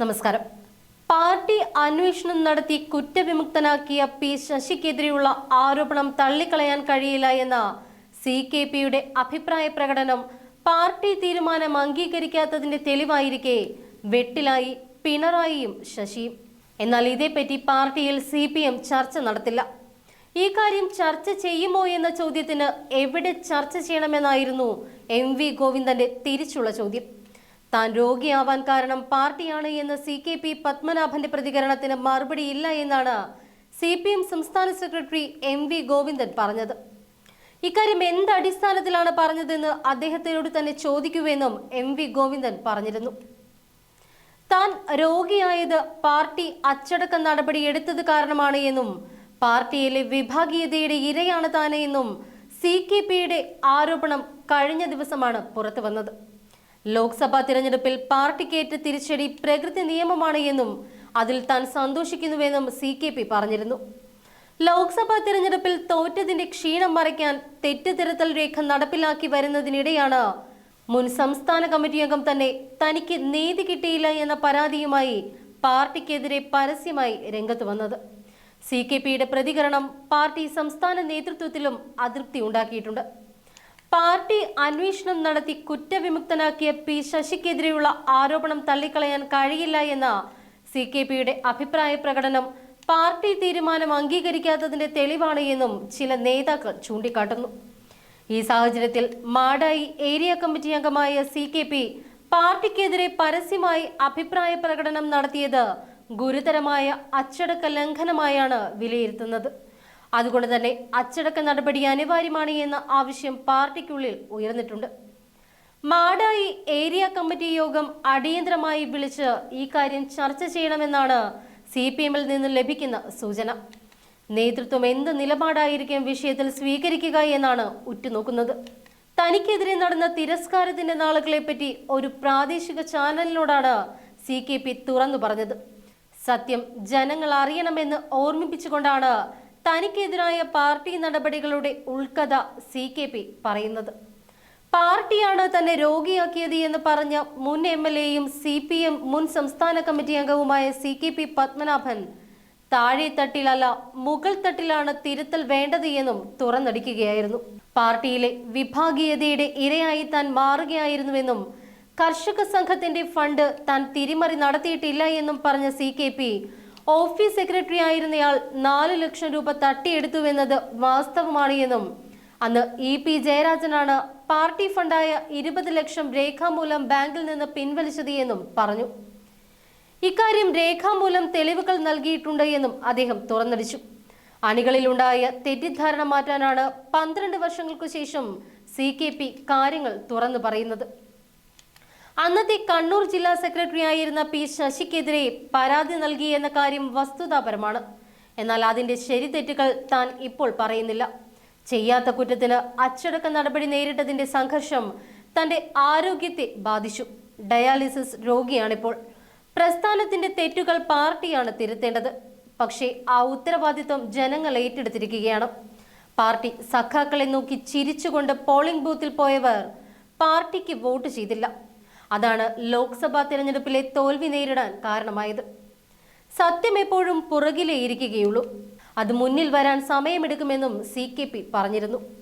നമസ്കാരം. പാർട്ടി അന്വേഷണം നടത്തി കുറ്റവിമുക്തനാക്കിയ പി ശശിക്കെതിരെയുള്ള ആരോപണം തള്ളിക്കളയാൻ കഴിയില്ല എന്ന സി കെ പിയുടെ അഭിപ്രായ പ്രകടനം പാർട്ടി തീരുമാനം അംഗീകരിക്കാത്തതിന്റെ തെളിവായിരിക്കെ വെട്ടിലായി പിണറായിയും ശശിയും. എന്നാൽ ഇതേപ്പറ്റി പാർട്ടിയിൽ സി പി എം ചർച്ച നടത്തില്ല. ഈ കാര്യം ചർച്ച ചെയ്യുമോ എന്ന ചോദ്യത്തിന് എവിടെ ചർച്ച ചെയ്യണമെന്നായിരുന്നു എം വി ഗോവിന്ദന്റെ തിരിച്ചുള്ള ചോദ്യം. താൻ രോഗിയാവാൻ കാരണം പാർട്ടിയാണ് എന്ന സി കെ പി പത്മനാഭന്റെ പ്രതികരണത്തിന് മറുപടിയില്ല എന്നാണ് സി പി എം സംസ്ഥാന സെക്രട്ടറി എം വി ഗോവിന്ദൻ പറഞ്ഞത്. ഇക്കാര്യം എന്ത് അടിസ്ഥാനത്തിലാണ് പറഞ്ഞതെന്ന് അദ്ദേഹത്തിനോട് തന്നെ ചോദിക്കുവെന്നും എം വി ഗോവിന്ദൻ പറഞ്ഞിരുന്നു. താൻ രോഗിയായത് പാർട്ടി അച്ചടക്ക നടപടി എടുത്തത് കാരണമാണ് എന്നും പാർട്ടിയിലെ വിഭാഗീയതയുടെ ഇരയാണ് താനെന്നും സി കെ പിയുടെ ആരോപണം കഴിഞ്ഞ ദിവസമാണ് പുറത്തു വന്നത് ലോക്സഭാ തിരഞ്ഞെടുപ്പിൽ പാർട്ടിക്കേറ്റ് തിരിച്ചടി പ്രകൃതി നിയമമാണ് എന്നും അതിൽ താൻ സന്തോഷിക്കുന്നുവെന്നും സി കെ പി പറഞ്ഞിരുന്നു. ലോക്സഭാ തിരഞ്ഞെടുപ്പിൽ തോറ്റതിന്റെ ക്ഷീണം മറയ്ക്കാൻ തെറ്റുതിരുത്തൽ രേഖ നടപ്പിലാക്കി വരുന്നതിനിടെയാണ് മുൻ സംസ്ഥാന കമ്മിറ്റി അംഗം തന്നെ തനിക്ക് നീതി കിട്ടിയില്ല എന്ന പരാതിയുമായി പാർട്ടിക്കെതിരെ പരസ്യമായി രംഗത്ത് വന്നത്. സി കെ പിയുടെ പ്രതികരണം പാർട്ടി സംസ്ഥാന നേതൃത്വത്തിലും അതൃപ്തി ഉണ്ടാക്കിയിട്ടുണ്ട്. പാർട്ടി അന്വേഷണം നടത്തി കുറ്റവിമുക്തനാക്കിയ പി ശശിക്കെതിരെയുള്ള ആരോപണം തള്ളിക്കളയാൻ കഴിയില്ല എന്ന സി കെ പിയുടെ അഭിപ്രായ പ്രകടനം പാർട്ടി തീരുമാനം അംഗീകരിക്കാത്തതിന്റെ തെളിവാണ് എന്നും ചില നേതാക്കൾ ചൂണ്ടിക്കാട്ടുന്നു. ഈ സാഹചര്യത്തിൽ മാടായി ഏരിയ കമ്മിറ്റി അംഗമായ സി കെ പി പാർട്ടിക്കെതിരെ പരസ്യമായി അഭിപ്രായ പ്രകടനം നടത്തിയത് ഗുരുതരമായ അച്ചടക്ക ലംഘനമായാണ് വിലയിരുത്തുന്നത്. അതുകൊണ്ട് തന്നെ അച്ചടക്ക നടപടി അനിവാര്യമാണ് എന്ന ആവശ്യം പാർട്ടിക്കുള്ളിൽ ഉയർന്നിട്ടുണ്ട്. മാടായി ഏരിയ കമ്മിറ്റി യോഗം അടിയന്തരമായി വിളിച്ച് ഈ കാര്യം ചർച്ച ചെയ്യണമെന്നാണ് സി പി എമ്മിൽ നിന്ന് ലഭിക്കുന്ന സൂചന. നേതൃത്വം എന്ത് നിലപാടായിരിക്കും വിഷയത്തിൽ സ്വീകരിക്കുക എന്നാണ് ഉറ്റുനോക്കുന്നത്. തനിക്കെതിരെ നടന്ന തിരസ്കാരത്തിന്റെ നാളുകളെപ്പറ്റി ഒരു പ്രാദേശിക ചാനലിനോടാണ് സി കെ പി തുറന്നു പറഞ്ഞത്. സത്യം ജനങ്ങൾ അറിയണമെന്ന് ഓർമ്മിപ്പിച്ചുകൊണ്ടാണ് തനിക്കെതിരായ പാർട്ടി നടപടികളുടെ ഉൾക്കഥ സി കെ പി പറയുന്നത്. പാർട്ടിയാണ് തന്നെ രോഗിയാക്കിയത് എന്ന് പറഞ്ഞ മുൻ എം എൽ എയും സി പി എം മുൻ സംസ്ഥാന കമ്മിറ്റി അംഗവുമായ സി കെ പി പത്മനാഭൻ താഴെ തട്ടിലല്ല മുകൾ തട്ടിലാണ് തിരുത്തൽ വേണ്ടത് എന്നും തുറന്നടിക്കുകയായിരുന്നു. പാർട്ടിയിലെ വിഭാഗീയതയുടെ ഇരയായി താൻ മാറുകയായിരുന്നുവെന്നും കർഷക സംഘത്തിന്റെ ഫണ്ട് താൻ തിരിമറി നടത്തിയിട്ടില്ല എന്നും പറഞ്ഞ C K P office secretary ആയിരുന്നയാൾ നാല് ലക്ഷം രൂപ തട്ടിയെടുത്തുവെന്നത് വാസ്തവമാണ് എന്നും അന്ന് ഇ പി ജയരാജനാണ് പാർട്ടി ഫണ്ടായ ഇരുപത് ലക്ഷം രേഖാമൂലം ബാങ്കിൽ നിന്ന് പിൻവലിച്ചത് എന്നും പറഞ്ഞു. ഇക്കാര്യം രേഖാമൂലം തെളിവുകൾ നൽകിയിട്ടുണ്ട് എന്നും അദ്ദേഹം തുറന്നടിച്ചു. അണികളിലുണ്ടായ തെറ്റിദ്ധാരണ മാറ്റാനാണ് പന്ത്രണ്ട് വർഷങ്ങൾക്കു ശേഷം സി കെ പി കാര്യങ്ങൾ തുറന്നു പറയുന്നത്. അന്നത്തെ കണ്ണൂർ ജില്ലാ സെക്രട്ടറി ആയിരുന്ന പി ശശിക്കെതിരെ പരാതി നൽകി എന്ന കാര്യം വസ്തുതാപരമാണ്. എന്നാൽ അതിന്റെ ശരി തെറ്റുകൾ താൻ ഇപ്പോൾ പറയുന്നില്ല. ചെയ്യാത്ത കുറ്റത്തിന് അച്ചടക്ക നടപടി നേരിട്ടതിന്റെ സംഘർഷം തന്റെ ആരോഗ്യത്തെ ബാധിച്ചു. ഡയാലിസിസ് രോഗിയാണിപ്പോൾ. പ്രസ്ഥാനത്തിന്റെ തെറ്റുകൾ പാർട്ടിയാണ് തിരുത്തേണ്ടത്. പക്ഷേ ആ ഉത്തരവാദിത്വം ജനങ്ങൾ ഏറ്റെടുത്തിരിക്കുകയാണ്. പാർട്ടി സഖാക്കളെ നോക്കി ചിരിച്ചുകൊണ്ട് പോളിംഗ് ബൂത്തിൽ പോയവർ പാർട്ടിക്ക് വോട്ട് ചെയ്തില്ല. അതാണ് ലോക്സഭാ തിരഞ്ഞെടുപ്പിലെ തോൽവി നേരിടാൻ കാരണമായത്. സത്യം എപ്പോഴും പുറകിലേ ഇരിക്കുകയുള്ളൂ. അത് മുന്നിൽ വരാൻ സമയമെടുക്കുമെന്നും സി കെ പി പറഞ്ഞിരുന്നു.